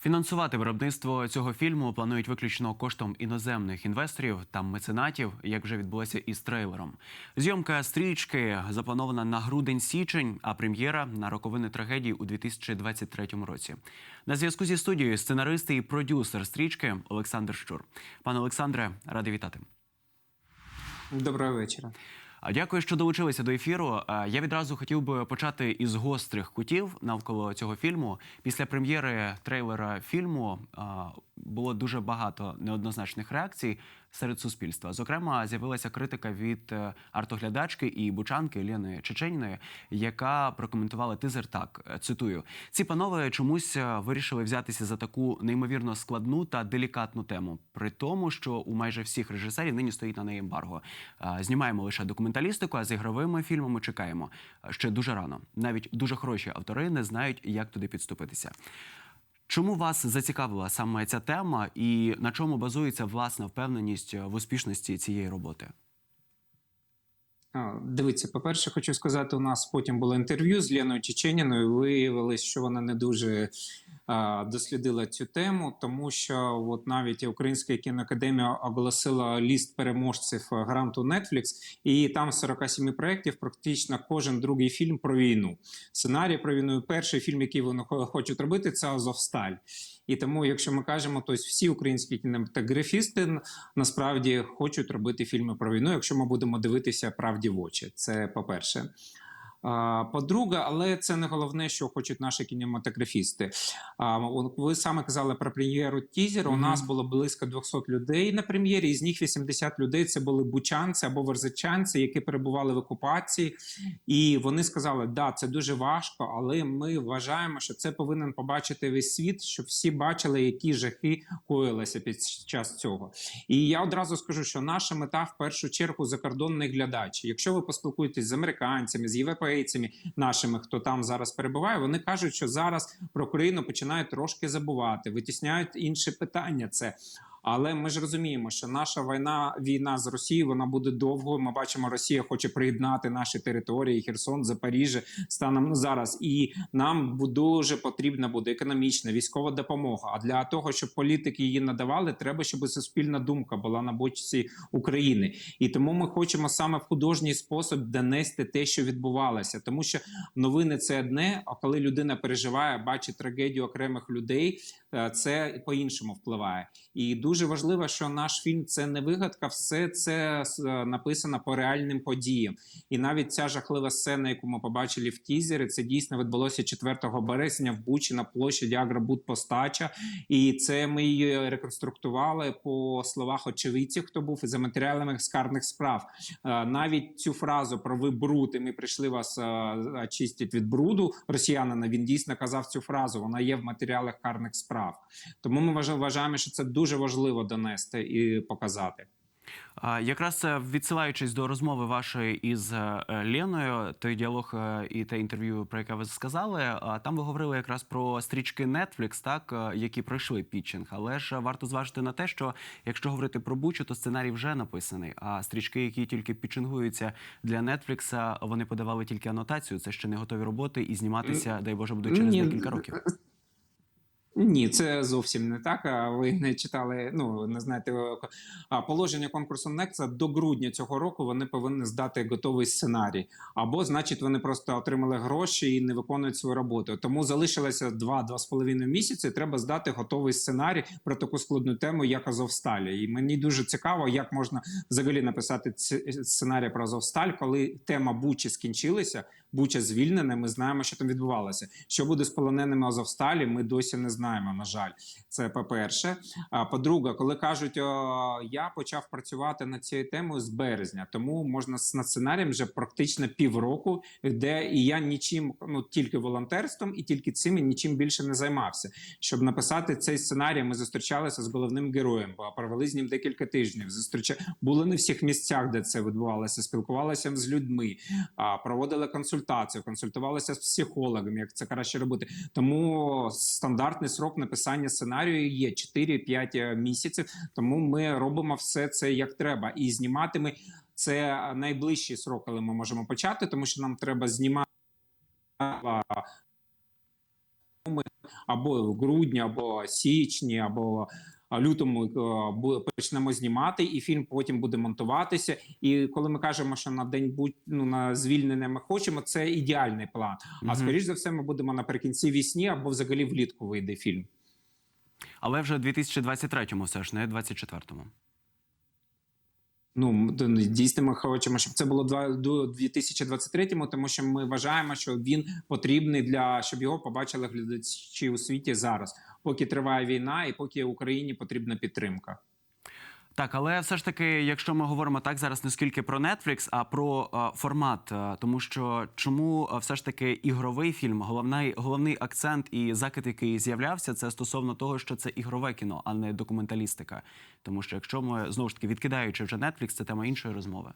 Фінансувати виробництво цього фільму планують виключно коштом іноземних інвесторів та меценатів, як вже відбулося із трейлером. Зйомка стрічки запланована на грудень-січень, а прем'єра на роковини трагедії у 2023 році. На зв'язку зі студією сценарист і продюсер стрічки Олександр Щур. Пане Олександре, радий вітати. Доброго вечора. Дякую, що долучилися до ефіру. Я відразу хотів би почати із гострих кутів навколо цього фільму. Після прем'єри трейлера фільму було дуже багато неоднозначних реакцій серед суспільства. Зокрема, з'явилася критика від е, артоглядачки і бучанки Лєни Чеченіної, яка прокоментувала тизер так. е, Цитую: ці панове чомусь е, вирішили взятися за таку неймовірно складну та делікатну тему, при тому, що у майже всіх режисерів нині стоїть на неї ембарго. Знімаємо лише документалістику, а з ігровими фільмами чекаємо ще дуже рано. Навіть дуже хороші автори не знають, як туди підступитися. Чому вас зацікавила саме ця тема, і на чому базується власна впевненість в успішності цієї роботи? Дивіться, по-перше, хочу сказати, у нас потім було інтерв'ю з Леною Чеченіною. Виявилось, що вона не дуже а, дослідила цю тему, тому що от навіть Українська кіноакадемія оголосила ліст переможців е, гранту Netflix, і там з 47 проєктів практично кожен другий фільм про війну. Сценарій про війну. Перший фільм, який вони хочуть робити, це Азовсталь. І тому, якщо ми кажемо, то всі українські кінематографісти насправді хочуть робити фільми про війну, якщо ми будемо дивитися правді в очі. Це по-перше. А, По-друге, але це не головне, що хочуть наші кінематографісти. Ви саме казали про прем'єру тізеру. У нас було близько 200 людей на прем'єрі, із них 80 людей це були бучанці або верзичанці, які перебували в окупації. І вони сказали, да, це дуже важко, але ми вважаємо, що це повинен побачити весь світ, щоб всі бачили, які жахи коїлися під час цього. І я одразу скажу, що наша мета в першу чергу закордонний глядач. Якщо ви поспілкуєтесь з американцями, з європейцями, нашими, хто там зараз перебуває, вони кажуть, що зараз про Україну починають трошки забувати, витісняють інші питання. Це. Але ми ж розуміємо, що наша війна, війна з Росією, вона буде довгою. Ми бачимо, Росія хоче приєднати наші території, Херсон, Запоріжжя станом на зараз. І нам дуже потрібна буде економічна військова допомога. А для того, щоб політики її надавали, треба, щоб суспільна думка була на боці України. І тому ми хочемо саме в художній спосіб донести те, що відбувалося, тому що новини це одне. А коли людина переживає, бачить трагедію окремих людей, е, це по-іншому впливає. І дуже важливо, що наш фільм це не вигадка, все це е, написано по реальним подіям. І навіть ця жахлива сцена, яку ми побачили в тізері, це дійсно відбулося 4 березня в Бучі на площаді Агробудпостача. І це ми її реконструктували по словах очевидців, хто був і за матеріалами скарних справ. Е, Навіть цю фразу про ви бруд, і ми прийшли вас е, очистити від бруду росіянина. Він дійсно казав цю фразу. Вона є в матеріалах карних справ. Тому ми вважаємо, що це дуже важливо донести і показати. Якраз е, відсилаючись до розмови вашої із е, Леною, той діалог е, і те інтерв'ю, про яке ви сказали, там ви говорили якраз про стрічки Netflix, так які пройшли пітчинг. Але ж варто зважити на те, що якщо говорити про Бучу, то сценарій вже написаний. А стрічки, які тільки пітчингуються для Netflix, вони подавали тільки анотацію. Це ще не готові роботи і зніматися, дай Боже, будуть через декілька років. Ні, це зовсім не так. А ви не читали, ну не знаєте а, положення конкурсу Некса до грудня цього року вони повинні здати готовий сценарій. Або, значить, вони просто отримали гроші і не виконують свою роботу. Тому залишилося 2-2,5 місяці. Треба здати готовий сценарій про таку складну тему, як Азовсталі. І мені дуже цікаво, як можна взагалі написати сценарій про Азовсталь, коли тема Бучі скінчилася. Буча звільнена. Ми знаємо, що там відбувалося. Що буде з полоненими Азовсталі, ми досі не знаємо. На жаль, це по-перше. А по-друге, коли кажуть, о, я почав працювати над цією темою з березня, тому можна з сценарієм вже практично півроку, де і я нічим, ну тільки волонтерством, і тільки цим і нічим більше не займався. Щоб написати цей сценарій, ми зустрічалися з головним героєм, бо провели з ним декілька тижнів. Зустріча були не всіх місцях, де це відбувалося. Спілкувалися з людьми, проводили консультацію, консультувалися з психологом, як це краще робити. Тому стандартний срок написання сценарію є 4-5 місяців. Тому ми робимо все це як треба, і знімати ми це найближчий срок, коли ми можемо почати, тому що нам треба знімати або в грудні, або січні, або лютому е, почнемо знімати, і фільм потім буде монтуватися. І коли ми кажемо, що на день будь ну на звільнення ми хочемо, це ідеальний план. А скоріш за все, ми будемо наприкінці вісні або взагалі влітку вийде фільм. Але вже в 2023-му все ж, не 24-му. Ну м- дійсно, ми хочемо, щоб це було два до 2023-му, тому що ми вважаємо, що він потрібний для щоб його побачили глядачі у світі зараз, поки триває війна, і поки Україні потрібна підтримка. Так, але все ж таки, якщо ми говоримо так зараз не скільки про Netflix, а про е, формат, е, тому що чому е, все ж таки ігровий фільм, головний головний акцент і закид, який з'являвся, це стосовно того, що це ігрове кіно, а не документалістика. Тому що якщо ми знову ж таки відкидаючи вже Netflix, це тема іншої розмови.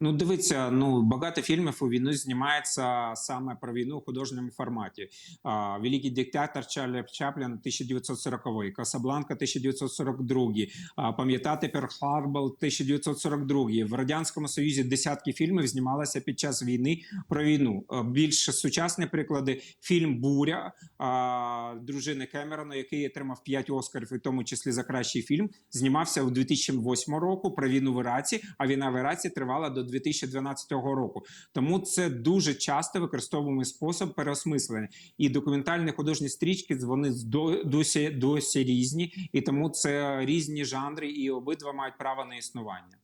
Ну, дивіться, ну багато фільмів у війну знімається саме про війну у художньому форматі. А, Великий диктатор Чарлі Чаплін 1940 Касабланка 1942 а, Пам'ятати Перл Харбор 1942 В радянському союзі десятки фільмів знімалися під час війни про війну. Більш сучасні приклади: фільм Буря а, дружини Кемерона, який отримав 5 оскарів, в тому числі за кращий фільм, знімався у 2008 року про війну в Іраці. А війна в Іраці тривала до 2012 року. Тому це дуже часто використовуємо спосіб переосмислення. І документальні художні стрічки вони до- досі досі різні, і тому це різні жанри, і обидва мають право на існування.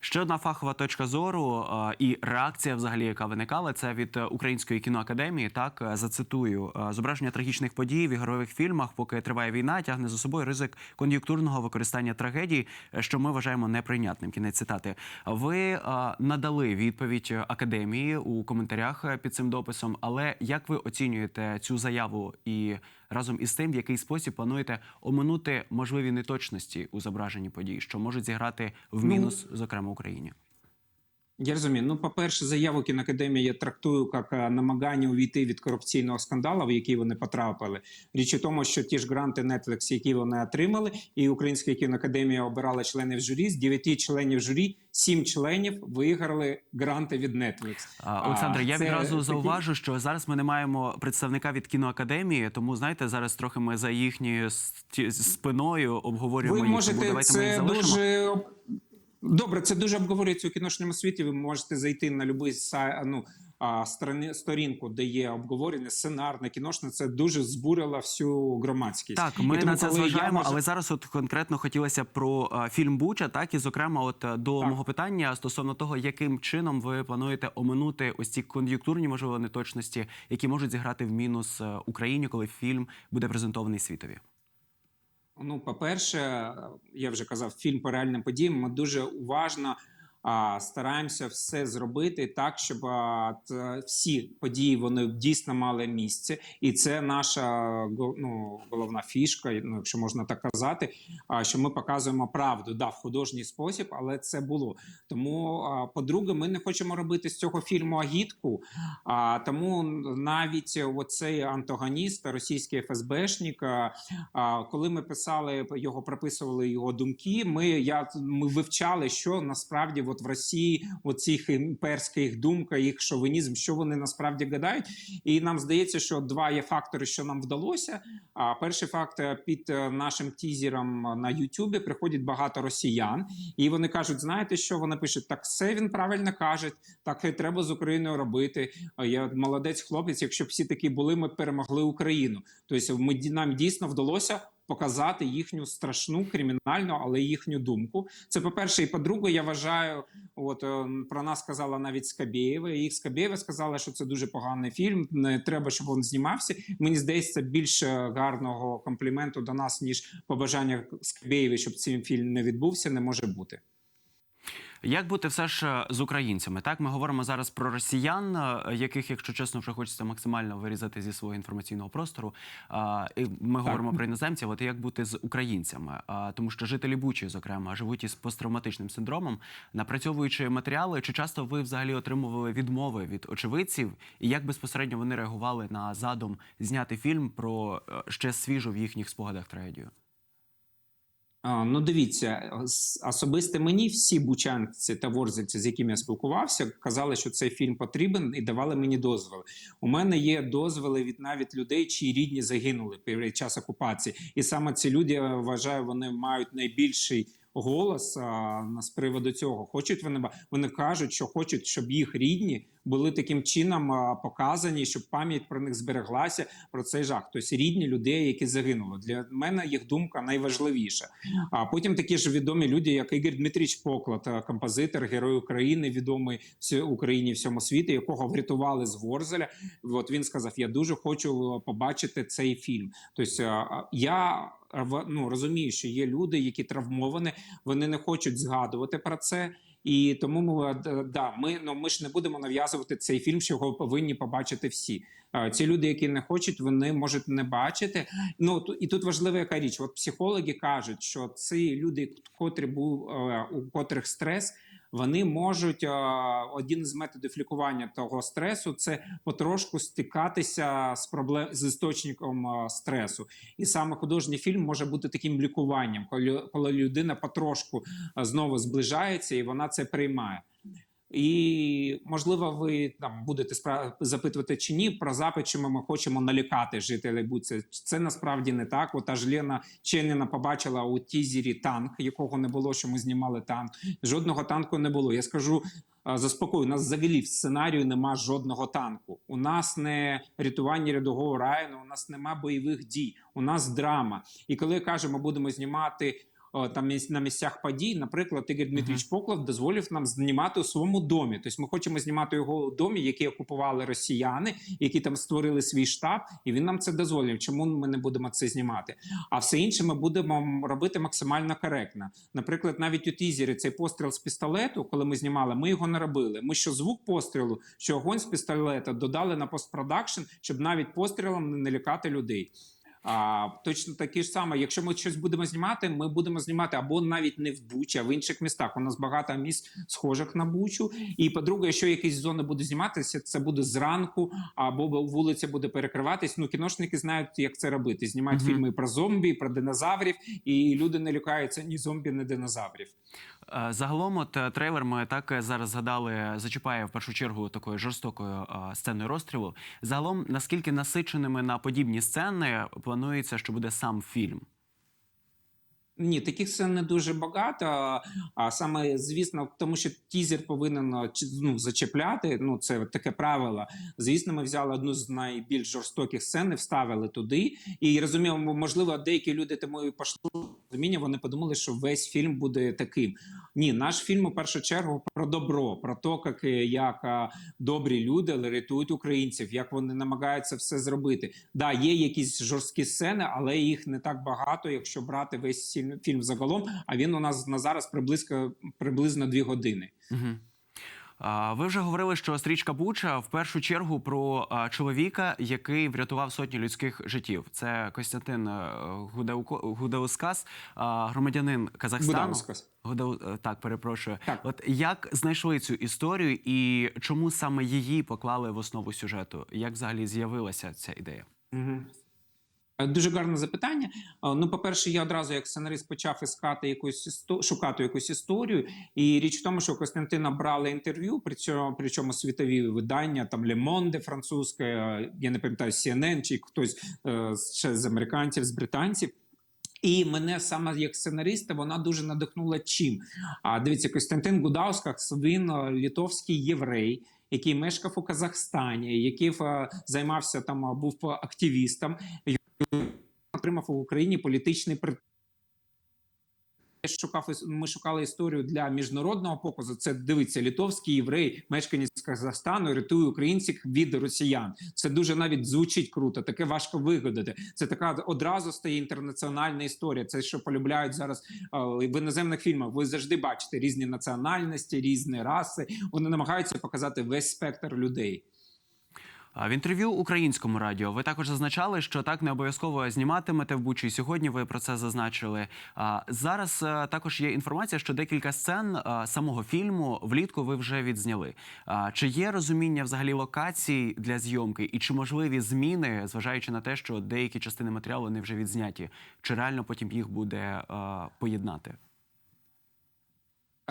Ще одна фахова точка зору е, і реакція, взагалі, яка виникала, це від е, Української кіноакадемії. Так е, зацитую зображення трагічних подій в ігрових фільмах, поки триває війна, тягне за собою ризик кон'юнктурного використання трагедій, е, що ми вважаємо неприйнятним. Кінець цитати. Ви надали відповідь академії у коментарях під цим дописом. Але як ви оцінюєте цю заяву і разом із тим, в який спосіб плануєте оминути можливі неточності у зображенні подій, що можуть зіграти в Ну, мінус, зокрема Україні? Я розумію. Ну, по-перше, заяву кінокадемії я трактую як е, намагання увійти від корупційного скандалу, в який вони потрапили. Річ у тому, що ті ж гранти Netflix, які вони отримали, і Українська кінокадемія обирала членів журі. З дев'яти членів журі сім членів виграли гранти від Netflix. А, Олександре, я це відразу такі- зауважу, що зараз ми не маємо представника від кіноакадемії, тому знаєте, зараз трохи ми за їхньою спиною обговорюємо Ви їх. тому давайте ми їх залишимо. дуже добре. Це дуже обговорюється у кіношньому світі. Ви можете зайти на будь-який ну, а, сторони, сторінку, де є обговорення, сценарне, кіношне. Це дуже збурило всю громадськість. Так, ми тому, на це зважаємо, можу- але зараз от конкретно хотілося про е, фільм Буча, так і зокрема, от е, до Так. мого питання стосовно того, яким чином ви плануєте оминути ось ці кон'юнктурні можливо неточності, які можуть зіграти в мінус е, Україні, коли фільм буде презентований світові. Ну, по-перше, я вже казав, фільм по реальним подіям. Ми дуже уважно стараємося все зробити так, щоб всі події вони дійсно мали місце, і це наша ну, головна фішка, ну, якщо можна так казати. Що ми показуємо правду да, в художній спосіб, але це було. Тому, по-друге, ми не хочемо робити з цього фільму агітку. А, тому навіть оцей антагоніст, російський ФСБшник, коли ми писали його, прописували його думки. Ми я ми вивчали, що насправді от в Росії оцих імперських думка, їх шовінізм, що вони насправді гадають. І нам здається, що два є фактори, що нам вдалося. А перший факт е, під е, нашим тізером на Ютубі приходять багато росіян, і вони кажуть: знаєте, що вони пишуть? Так все він правильно каже, так і треба з Україною робити. Я молодець хлопець. Якщо б всі такі були, ми перемогли Україну. Тобто, ми нам дійсно вдалося. Показати їхню страшну кримінальну, але їхню думку. Це по перше, і по-друге, я вважаю, от е, про нас сказала навіть Скабєєва. І Скабєєва сказала, що це дуже поганий фільм. Не треба, щоб він знімався. Мені здається, більше гарного компліменту до нас, ніж побажання Скабєєві, щоб цей фільм не відбувся, не може бути. Як бути все ж е, з українцями? Так, ми говоримо зараз про росіян, е, яких, якщо чесно, вже хочеться максимально вирізати зі свого інформаційного простору. Ми говоримо про іноземців. От як бути з українцями? Тому що жителі Бучі, зокрема, живуть із посттравматичним синдромом, напрацьовуючи матеріали, чи часто ви взагалі отримували відмови від очевидців, і як безпосередньо вони реагували на задум зняти фільм про е, ще свіжу в їхніх спогадах трагедію? Ну, дивіться, особисто мені всі бучанці та ворзиці, з якими я спілкувався, казали, що цей фільм потрібен і давали мені дозволи. У мене є дозволи від навіть людей, чиї рідні загинули під час окупації. І саме ці люди, я вважаю, вони мають найбільший голос а, з приводу цього. Хочуть вони вони кажуть, що хочуть, щоб їх рідні були таким чином а, показані, щоб пам'ять про них збереглася про цей жах. Тобто рідні людей, які загинули. Для мене їх думка найважливіша. А потім такі ж відомі люди, як Ігор Дмитрич Поклад, композитор, герой України, відомий всій Україні всьому світу, якого врятували з Ворзеля. От він сказав: Я дуже хочу побачити цей фільм. Тобто я ну, розумію, що є люди, які травмовані, вони не хочуть згадувати про це. І тому ми, е, да, ми, ну, ми ж не будемо нав'язувати цей фільм, що його повинні побачити всі. Е, Ці люди, які не хочуть, вони можуть не бачити. Ну і тут важлива яка річ. От психологи кажуть, що ці люди, котрі був е, у котрих стрес. Вони можуть е, один з методів лікування того стресу це потрошку стикатися з проблем з істочником е, стресу, і саме художній фільм може бути таким лікуванням, коли, людина потрошку е, знову зближається і вона це приймає. І можливо, ви там будете спра- запитувати чи ні про запит, чи ми хочемо налякати жителів Буці. Це насправді не так. Ота ж Лена Ченіна побачила у тізері танк, якого не було, що ми знімали танк. Жодного танку не було. Я скажу заспокою. У нас взагалі в сценарію нема жодного танку. У нас не рятування рядового району, у нас нема бойових дій. У нас драма. І коли кажемо, будемо знімати. О, Там на місцях подій, наприклад, Ігор Дмитрич Поклав дозволив нам знімати у своєму домі. Тобто ми хочемо знімати його у домі, який окупували росіяни, які там створили свій штаб, і він нам це дозволив. Чому ми не будемо це знімати? А все інше ми будемо робити максимально коректно. Наприклад, навіть у тізері цей постріл з пістолету, коли ми знімали, ми його не робили. Ми що звук пострілу, що огонь з пістолета додали на постпродакшн, щоб навіть пострілом не налякати людей. А точно такі ж саме, якщо ми щось будемо знімати, ми будемо знімати або навіть не в Бучі, а в інших містах. У нас багато міст схожих на Бучу. І по-друге, якщо якісь зони буде зніматися, це буде зранку, або вулиця буде перекриватись. Ну кіношники знають, як це робити. Знімають Мгм. фільми про зомбі, про динозаврів, і люди не лякаються ні зомбі, ні динозаврів. Е, Загалом, от е, трейлер ми так е, зараз згадали, зачіпає в першу чергу такою жорстокою сценою розстрілу. Загалом, наскільки насиченими на подібні сцени планується, що буде сам фільм? Ні, таких сцен не дуже багато. а- саме, звісно, тому що тізер повинен ну, зачепляти. Ну, це таке правило. Звісно, ми взяли одну з найбільш жорстоких сцен і вставили туди. І розуміємо, можливо, деякі люди тому і пішли розуміння. Вони подумали, що весь фільм буде таким. Ні, наш фільм у першу чергу про добро, про те, як, е, добрі люди рятують українців, як вони намагаються все зробити. Да, є якісь жорсткі сцени, але їх не так багато, якщо брати весь фільм загалом. А він у нас на зараз приблизно приблизно дві години. Угу. Ви вже говорили, що стрічка Буча в першу чергу про чоловіка, який врятував сотні людських життів. Це Костянтин е, Гудаускас, громадянин Казахстану. Гудау... е, Так, перепрошую. Так. От як знайшли цю історію і чому саме її поклали в основу сюжету? Як взагалі з'явилася ця ідея? Угу. Дуже гарне запитання. Ну, по-перше, я одразу як сценарист почав іскати якусь шукати якусь історію. І річ в тому, що Костянтина брали інтерв'ю, причому, причому світові видання, там Monde французьке, е, я не пам'ятаю, CNN чи хтось е, ще з американців, з британців. І мене саме як сценариста вона дуже надихнула чим. А дивіться, Костянтин Гудаускас, він е, літовський єврей, який мешкав у Казахстані, який е, займався там, е, був активістом, отримав у Україні політичний при. Шукав ми шукали історію для міжнародного показу. Це дивиться літовський єврей, мешканець Казахстану, рятує українців від росіян. Це дуже навіть звучить круто. Таке важко вигадати. Це така одразу стає інтернаціональна історія. Це що полюбляють зараз в іноземних фільмах. Ви завжди бачите різні національності, різні раси. Вони намагаються показати весь спектр людей. В інтерв'ю українському радіо ви також зазначали, що так не обов'язково зніматимете в Бучі. Сьогодні ви про це зазначили. Зараз е, також є інформація, що декілька сцен е, самого фільму влітку ви вже відзняли. Чи є розуміння взагалі локацій для зйомки, і чи можливі зміни, зважаючи на те, що деякі частини матеріалу не вже відзняті? Чи реально потім їх буде е, поєднати?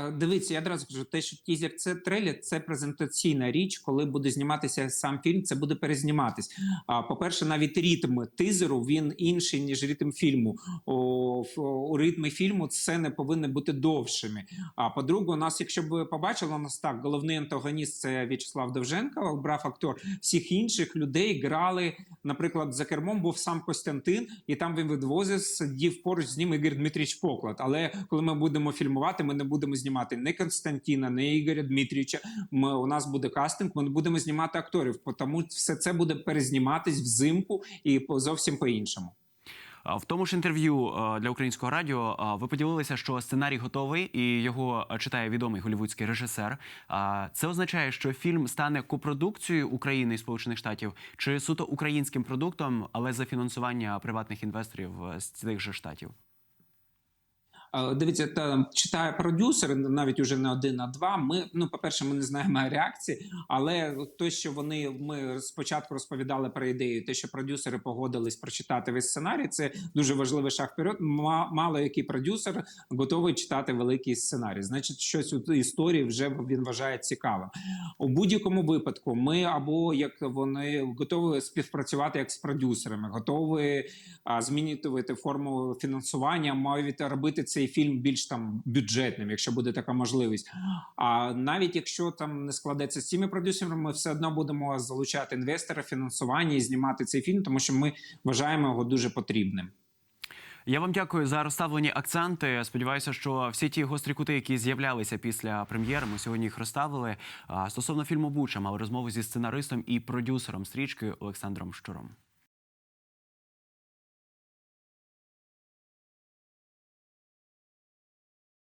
Е, Дивіться, я одразу кажу, те, що тізер це трейлер, це презентаційна річ. Коли буде зніматися сам фільм, це буде перезніматись. А по-перше, навіть ритм тизеру він інший ніж ритм фільму. У ритмі фільму сцени повинні бути довшими. А по-друге, у нас, якщо б ви побачили, у нас так головний антагоніст це В'ячеслав Довженко, брав актор. Всіх інших людей грали. Наприклад, за кермом був сам Костянтин, і там він відвозив, сидів поруч з ним Ігор Дмитрич Поклад. Але коли ми будемо фільмувати, ми не будемо знімати ні Константина, ні Ігоря Дмитрича. Ми у нас буде кастинг. Ми не будемо знімати акторів, тому все це буде перезніматись взимку і по зовсім по іншому. В тому ж інтерв'ю для українського радіо ви поділилися, що сценарій готовий і його читає відомий голівудський режисер. Це означає, що фільм стане копродукцією України і Сполучених Штатів чи суто українським продуктом, але за фінансування приватних інвесторів е, з цих же штатів. Дивіться, та читає продюсер, навіть уже не один, а два. Ми ну, по-перше, ми не знаємо реакції, але те, що вони ми спочатку розповідали про ідею, те, що продюсери погодились прочитати весь сценарій, це дуже важливий шаг вперед. Ма- Мало який продюсер готовий читати великий сценарій. Значить, щось у історії вже він вважає цікавим. У будь-якому випадку ми або як вони готові співпрацювати як з продюсерами, готові а, змінювати форму фінансування, мають робити цей фільм більш там бюджетним, якщо буде така можливість. А навіть якщо там не складеться з цими продюсерами, ми все одно будемо залучати інвестора, фінансування і знімати цей фільм, тому що ми вважаємо його дуже потрібним. Я вам дякую за розставлені акценти. Сподіваюся, що всі ті гострі кути, які з'являлися після прем'єри, ми сьогодні їх розставили. Стосовно фільму Буча мали розмову зі сценаристом і продюсером стрічки Олександром Щуром.